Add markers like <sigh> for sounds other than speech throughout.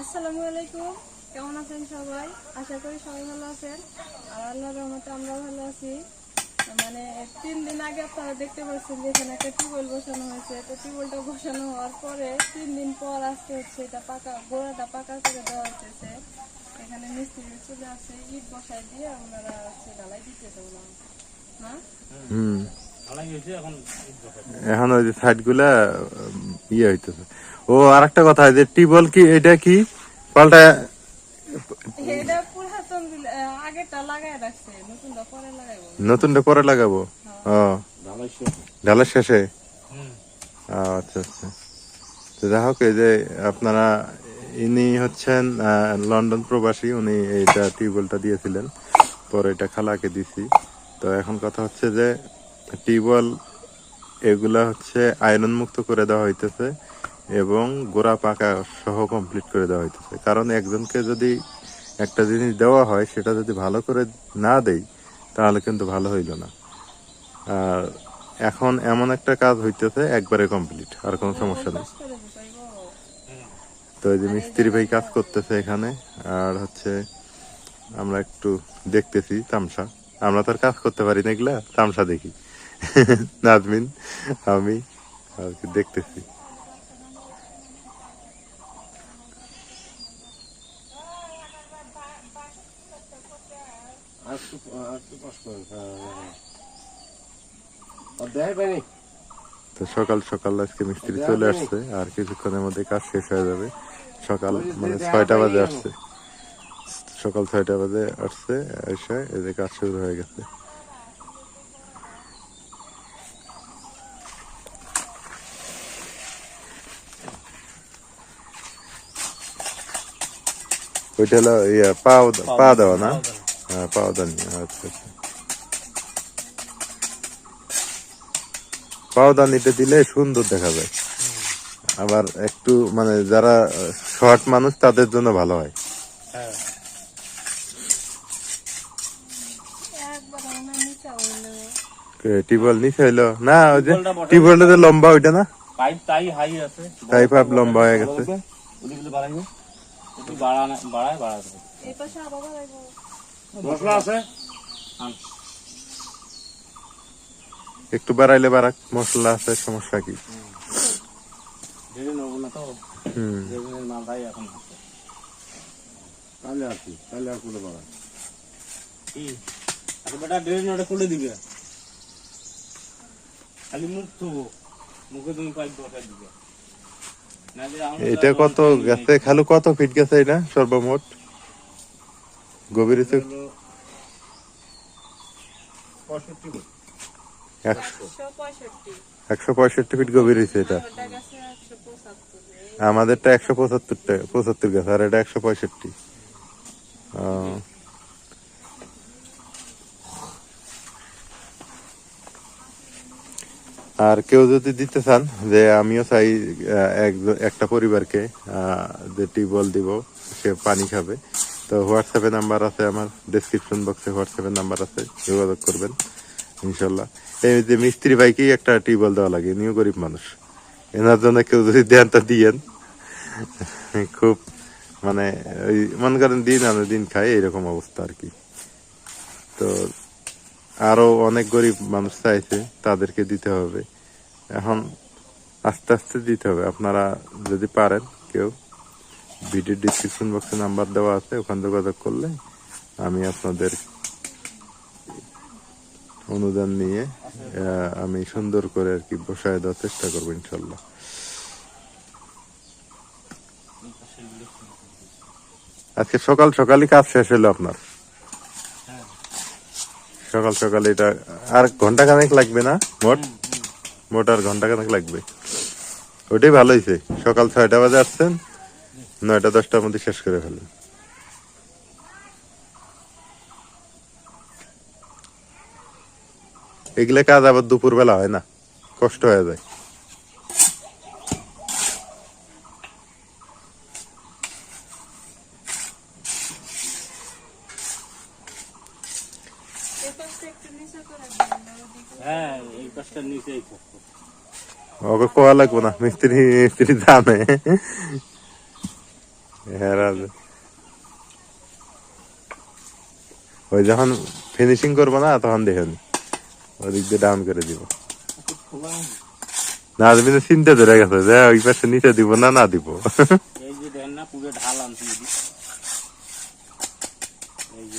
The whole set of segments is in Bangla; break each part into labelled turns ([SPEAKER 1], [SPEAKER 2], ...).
[SPEAKER 1] আসসালামু আলাইকুম। কেমন আছেন সবাই? আশা করি সবাই ভালো আছেন। আর আল্লাহর রহমতে আমরা ভালো আছি। মানে তিন দিন আগে আপনারা দেখতে পাচ্ছেন যে এখানে একটা টিউবওয়েল বসানো হয়েছে। তো টিউবওয়েলটা বসানো হওয়ার পরে তিন দিন পর আসতে হচ্ছে এটা পাকা, গোড়াটা পাকা করে দেওয়া হচ্ছে এখানে মিস্ত্রি চলে আসছে, ইট বসাই দিয়ে ওনারা হচ্ছে ঢালাই দিতেছে ওনারা
[SPEAKER 2] হয়েছে এখন
[SPEAKER 3] ওই যে সাইডগুলা ইয়ে হইতেছে। ও আর একটা কথা যে টিউবওয়েল কি এটা কি? পাল্টা
[SPEAKER 1] নতুনটা পরে লাগাইবো।
[SPEAKER 3] নতুনটা পরে লাগাবো? ও।
[SPEAKER 2] ঢালাই
[SPEAKER 3] ঢালার শেষে? ও, আচ্ছা আচ্ছা। তো যাই হোক এই যে আপনারা ইনি হচ্ছেন আহ, লন্ডন প্রবাসী উনি এইটা টিউবওয়েলটা দিয়েছিলেন। পরে এটা খালাকে দিছি। তো এখন কথা হচ্ছে যে টিউবওয়েল এগুলা হচ্ছে আয়রন মুক্ত করে দেওয়া হইতেছে এবং গোড়া পাকা সহ কমপ্লিট করে দেওয়া হইতেছে। কারণ একজনকে যদি একটা জিনিস দেওয়া হয়, সেটা যদি ভালো করে না দেই, তাহলে কিন্তু ভালো হইল না। আর এখন এমন একটা কাজ হইতেছে, একবারে কমপ্লিট আর কোনো সমস্যা নেই। তো এই যে মিস্ত্রি ভাই কাজ করতেছে এখানে, আর হচ্ছে আমরা একটু দেখতেছি তামসা। আমরা তো আর কাজ করতে পারি না এগুলা, তামসা দেখি। <laughs> নাজমিন আমি আর কি দেখতেছি
[SPEAKER 2] হ্যাঁ, হ্যাঁ, হ্যাঁ। পাইনি?
[SPEAKER 3] তো সকাল সকাল আজকে মিস্ত্রি চলে আসছে আর কিছুক্ষণের মধ্যে কাজ শেষ হয়ে যাবে। সকাল মানে ছয়টা বাজে আসছে। সকাল ছয়টা বাজে আসছে এসে এদের কাজ শুরু হয়ে গেছে। ওইটা হলো ইয়া পাও পা দেওয়া না হ্যাঁ আচ্ছা আচ্ছা দিলে সুন্দর দেখা যায় আবার একটু মানে যারা শর্ট মানুষ তাদের জন্য ভালো হয়
[SPEAKER 2] হ্যাঁ।
[SPEAKER 1] একবার নিচে হইল।
[SPEAKER 3] টিউবওয়েল নিচে হইল না ওই যে
[SPEAKER 2] টিউবওয়েলটা
[SPEAKER 3] লম্বা ওইটা না
[SPEAKER 2] পাইপ তাই হাই আছে।
[SPEAKER 3] তাই পাইপ লম্বা হয়ে গেছে।
[SPEAKER 2] একটু বাড়ানো- বাড়ায়, বাড়ায়
[SPEAKER 1] বাড়াইবো।
[SPEAKER 2] মশলা আছে?
[SPEAKER 3] একটু বাড়াইলে বাড়াক মশলা আছে সমস্যা কি
[SPEAKER 2] দেরি নেব না তো।
[SPEAKER 3] হুম
[SPEAKER 2] দেরিনের মালটাই এখন আছে।
[SPEAKER 4] তাহলে আর কি তাহলে আর কোনো বাড়া
[SPEAKER 2] কি? আরে বেটা দেরি নটা খুলে দিবে। খালি মুখ থুবো। মুখে তুমি পাইপ বসাই দিবে।
[SPEAKER 3] এটা কত গেছে খালু কত ফিট গেছে এটা সর্বমোট গভীর। একশো
[SPEAKER 1] পঁয়ষট্টি।
[SPEAKER 3] ফিট গভীর হয়েছে এটা আমাদেরটা একশো পঁচাত্তর পঁচাত্তর গেছে, আর এটা একশো পঁয়ষট্টি আর কেউ যদি দিতে চান, যে আমিও চাই এক- একটা পরিবারকে যে টিউবওয়েল দিব, সে পানি খাবে। তো হোয়াটসঅ্যাপে নাম্বার আছে আমার ডেসক্রিপশন বক্সে হোয়াটসঅ্যাপে নাম্বার আছে, যোগাযোগ করবেন, ইনশাল্লাহ। এই যে মিস্ত্রি ভাইকেই একটা টিউবওয়েল দেওয়া লাগে, নিউ গরিব মানুষ। এনার জন্য কেউ যদি দেন, তা দিয়েন। খুব মানে ওই মনে করেন দিন আনে, দিন খাই এরকম অবস্থা আর কি। তো আরও অনেক গরিব মানুষ চাইছে, তাদেরকে দিতে হবে। এখন আস্তে আস্তে দিতে হবে। আপনারা যদি পারেন কেউ ভিডিও ডিসক্রিপশন বক্সে নাম্বার দেওয়া আছে, ওখান যোগাযোগ করলে আমি আপনাদের অনুদান নিয়ে আমি সুন্দর করে আর কি বসায় দেওয়ার চেষ্টা করব ইনশাল্লাহ। আজকে সকাল সকালই কাজ শেষ হলো আপনার? সকাল সকাল এটা, আর ঘণ্টা খানেক লাগবে না? মোট? মোট আর ঘণ্টা খানেক লাগবে। ওটাই ভালো হয়েছে সকাল ছয়টা বাজে আসছেন, নয়টা দশটার মধ্যে শেষ করে ফেলেন। এগুলো কাজ আবার দুপুর বেলা হয় না, কষ্ট হয়ে যায়
[SPEAKER 1] এই পাশটা একটু নিচে করে দিন, ওদিকে।
[SPEAKER 2] হ্যাঁ এই কাজটা নিচেই থাকতো
[SPEAKER 3] ওকে কোয়া লাগবো না? মিস্ত্রি মিস্ত্রি জানে। হ্যাঁ ওই যখন ফিনিশিং করব না, তখন দেখেন। ওদিক দিয়ে ডাউন করে দিব। না, তুমি তো চিন্তা ধরে গেছে যে, ওই পাশে নিচে দিব না না দিব।
[SPEAKER 2] এই যে না, পুরো ঢাল আনছি এদিক। এই যে পানি চলে আসছে এই যে।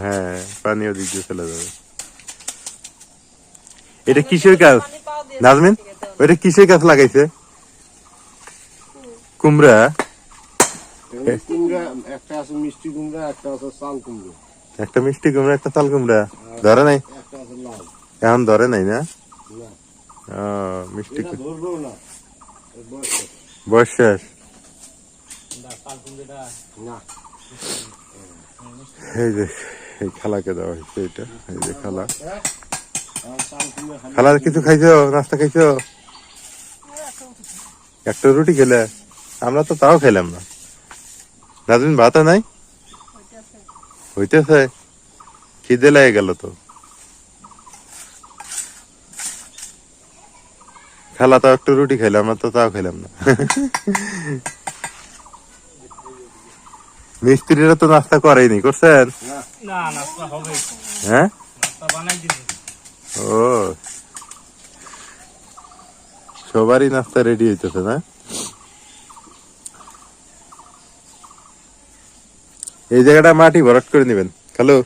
[SPEAKER 3] হ্যাঁ পানি ওদিক দিয়ে চলে যাবে এটা কিসের গাছ নাজমিন ওইটা কিসের গাছ লাগাইছে? কুমড়া?
[SPEAKER 4] কুমড়া একটা আছে মিষ্টি কুমড়া একটা আছে চাল কুমড়া।
[SPEAKER 3] একটা মিষ্টি কুমড়া একটা তাল কুমড়া। ধরে নাই? এখন ধরে নাই না? মিষ্টি
[SPEAKER 4] এটা বয়স
[SPEAKER 3] শেষ।
[SPEAKER 4] না।
[SPEAKER 3] এই যে এই খালাকে দেওয়া হয়েছে এটা, এই যে খালা।
[SPEAKER 4] হ্যাঁ? আর চাল কুমড়া খালি
[SPEAKER 3] খালা কিছু খাইছো? নাস্তা খাইছো? একটা রুটি খেলে? আমরা তো তাও খেলাম না। নাজমিন, ভাতা নাই? হইতেছে। খিদে লেগে গেল তো। খালা তাও একটু রুটি খাইলাম আমরা তো তাও খেলাম না। মিস্ত্রিরা তো নাস্তা করেনি করছেন?
[SPEAKER 2] না নাস্তা হবে
[SPEAKER 3] হ্যাঁ?
[SPEAKER 2] নাস্তা বানাই দিছে
[SPEAKER 3] ও। সবারই নাস্তা রেডি হইতেছে না? এই জায়গাটা মাটি ভরাট করে দিবেন। হ্যালো?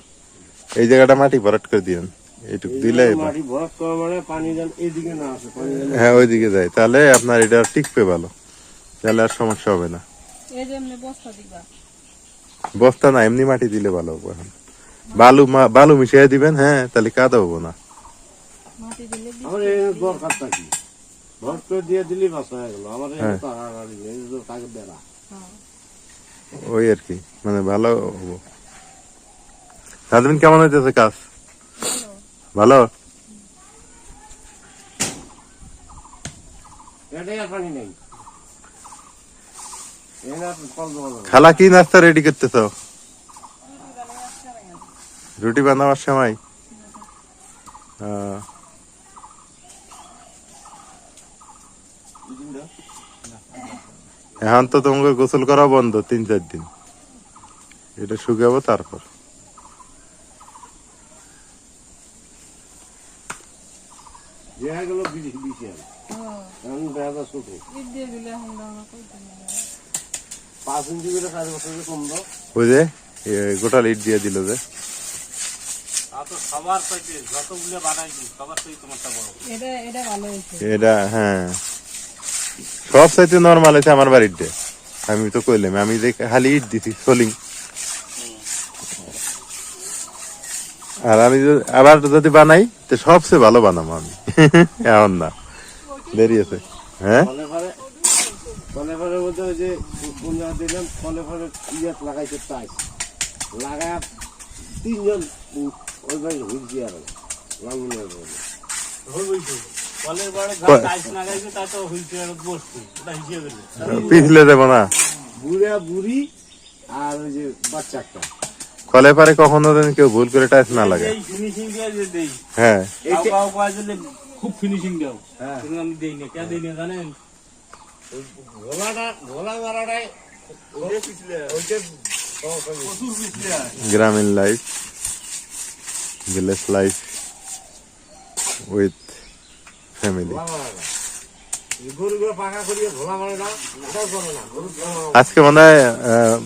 [SPEAKER 3] এই জায়গাটা মাটি ভরাট করে দিবেন। এইটুকু দিলে
[SPEAKER 4] মাটি ভরাট করা পানি যেন এইদিকে না আসে পানি যেন
[SPEAKER 3] হ্যাঁ ওইদিকে যায়। তাহলে আপনার এটা টিকবে ভালো। তাহলে আর সমস্যা হবে না।
[SPEAKER 1] এই যে এমনি বস্তা দিবা
[SPEAKER 3] বস্তা না এমনি মাটি দিলে ভালো হবে এখন। বালু মা- বালু মিশিয়ে দিবেন হ্যাঁ তাহলে কাদা হব না।
[SPEAKER 1] মাটি দিলে বি-
[SPEAKER 4] আমার এই দরকারটা কি ভরাট করে দিয়ে দিলেই বাস হয়ে গেল। আমার এই
[SPEAKER 3] হ্যাঁ।
[SPEAKER 4] তো হারাহারি নেই, এই তো কাকে বেড়া
[SPEAKER 1] হ্যাঁ।
[SPEAKER 3] ওই আর কি মানে ভালো হব। নাজমিন কেমন হইতেছে কাজ? ভালো?
[SPEAKER 4] এটাই আর পানি নেই এই না কল দেওয়া যাবে না।
[SPEAKER 3] খালা কি নাস্তা রেডি করতেছ? রুটি বানাবার সময়? এখন তো তোমাকে গোসল করা বন্ধ তিন চার দিন। এটা শুকাবো তারপর।
[SPEAKER 4] গেল বিশ বিশ আর
[SPEAKER 1] হ্যাঁ।
[SPEAKER 4] এখন দেখা যায় ছোট
[SPEAKER 3] ওই যে গোটা লিট দিয়ে দিল যে।
[SPEAKER 1] এটা এটা ভালো হয়েছে।
[SPEAKER 3] এটা হ্যাঁ। সব চাইতে নর্মাল আছে আমার বাড়িতে আমি তো কইলাম আমি যে খালি ইট দিছি সোলিং আর আমি যদি- আবার যদি বানাই তো সবচেয়ে ভালো বানাবো আমি। <laughs> এমন না। দেরি আছে। হ্যাঁ?
[SPEAKER 4] ফলে বলতে ওই যে কোন জায়গা দিলাম ফলে ফলে ইয়াত লাগাইছে টাইস লাগায় তিনজন ওই ভাই হুইলছি আর লাঙ্গুনের বলে।
[SPEAKER 3] পিছলে দেবো না।
[SPEAKER 4] বুড়া বুড়ি আর ওই যে বাচ্চা একটা।
[SPEAKER 3] কলে পারে কখনো যেন কেউ ভুল করে টাইস না লাগে।
[SPEAKER 2] এই ফিনিশিং দেই।
[SPEAKER 3] হ্যাঁ।
[SPEAKER 2] খুব ফিনিশিং দাও।
[SPEAKER 4] হ্যাঁ।
[SPEAKER 2] আমি দেই না। কে দেই না জানেন?
[SPEAKER 3] গ্রামীণ life village life with family আজকে মনে হয়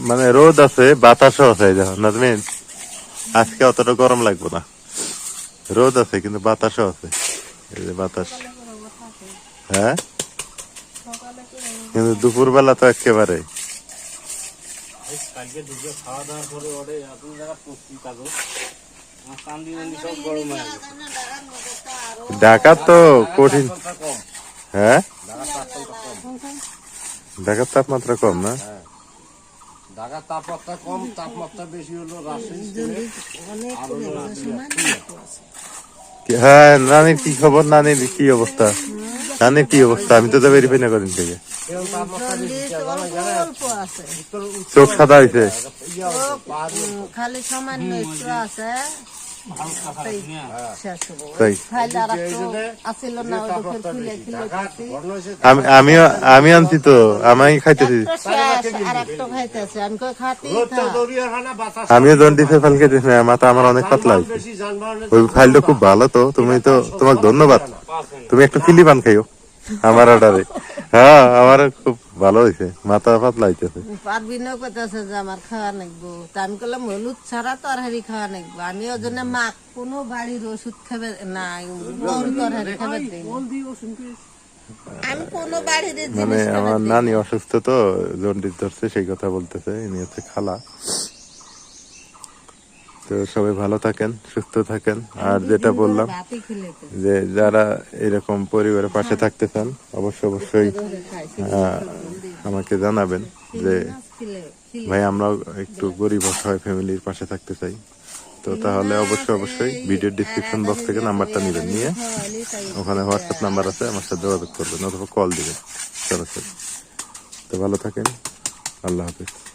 [SPEAKER 3] মানে রোদ আছে, বাতাসও আছে নাজমিন, আজকে অতটা গরম লাগবে না। রোদ আছে, কিন্তু বাতাসও আছে। এই যে বাতাস। হ্যাঁ? কিন্তু দুপুর বেলা তো একেবারে।
[SPEAKER 2] এই কালকে দুপুরে খাওয়া দাওয়ার পরে ওরে এত জায়গা পড়ছি কাগজ আমার কান্দি মান্দি সব গরম হয়ে গেছে।
[SPEAKER 3] ঢাকা তো কঠিন। হ্যাঁ?
[SPEAKER 4] ঢাকার তাপমাত্রা কম।
[SPEAKER 3] না?
[SPEAKER 4] ঢাকার তাপমাত্রা কম তাপমাত্রা বেশি হলো
[SPEAKER 3] হ্যাঁ নানির কি খবর? নানির কি অবস্থা? নানির কি অবস্থা? আমি তো তো ভেরিফাই না করিন থেকে। চোখ সাদা হয়েছে।
[SPEAKER 5] খালি সামান্য একটু আছে।
[SPEAKER 4] হয়েছে
[SPEAKER 3] আমি আমি আনছি তো আমি খাইতেছি আমিও জন্ডিসে ফাইল খেতেছি না মাথা আমার অনেক পাতলা হয়েছে। ওই ফাইলটা খুব ভালো তো তুমি তো তোমাকে ধন্যবাদ। তুমি একটা চিলি পান খাইও। আমার অর্ডারে হ্যাঁ আমার খুব ভালো হয়েছে মাথা পাতলা হইতেছে
[SPEAKER 5] পারবি না কইতেছে যে আমার খাওয়া নাকবো তা আমি করলাম হলুদ ছাড়া তরহারি খাওয়া নাকবো আমি ওই জন্য মা কোনো বাড়ির ওষুধ খাবে না গরু তরহারি খাবে আমি কোনো বাড়ির
[SPEAKER 3] মানে আমার নানি অসুস্থ তো জন্ডিস ধরছে সেই কথা বলতেছে। ইনি হচ্ছে খালা। তো সবাই ভালো থাকেন, সুস্থ থাকেন। আর যেটা বললাম। যে যারা এরকম পরিবারের পাশে থাকতে চান অবশ্যই অবশ্যই আমাকে জানাবেন যে, ভাই, আমরাও একটু গরিব অসহায় ফ্যামিলির পাশে থাকতে চাই। তো তাহলে অবশ্যই অবশ্যই ভিডিও ডিসক্রিপশন বক্স থেকে নাম্বারটা নেবেন, নিয়ে ওখানে হোয়াটসঅ্যাপ নাম্বার আছে, আমার সাথে যোগাযোগ করবেন, অথবা কল দিবেন। সরাসরি তো ভালো থাকেন, আল্লাহ হাফিজ।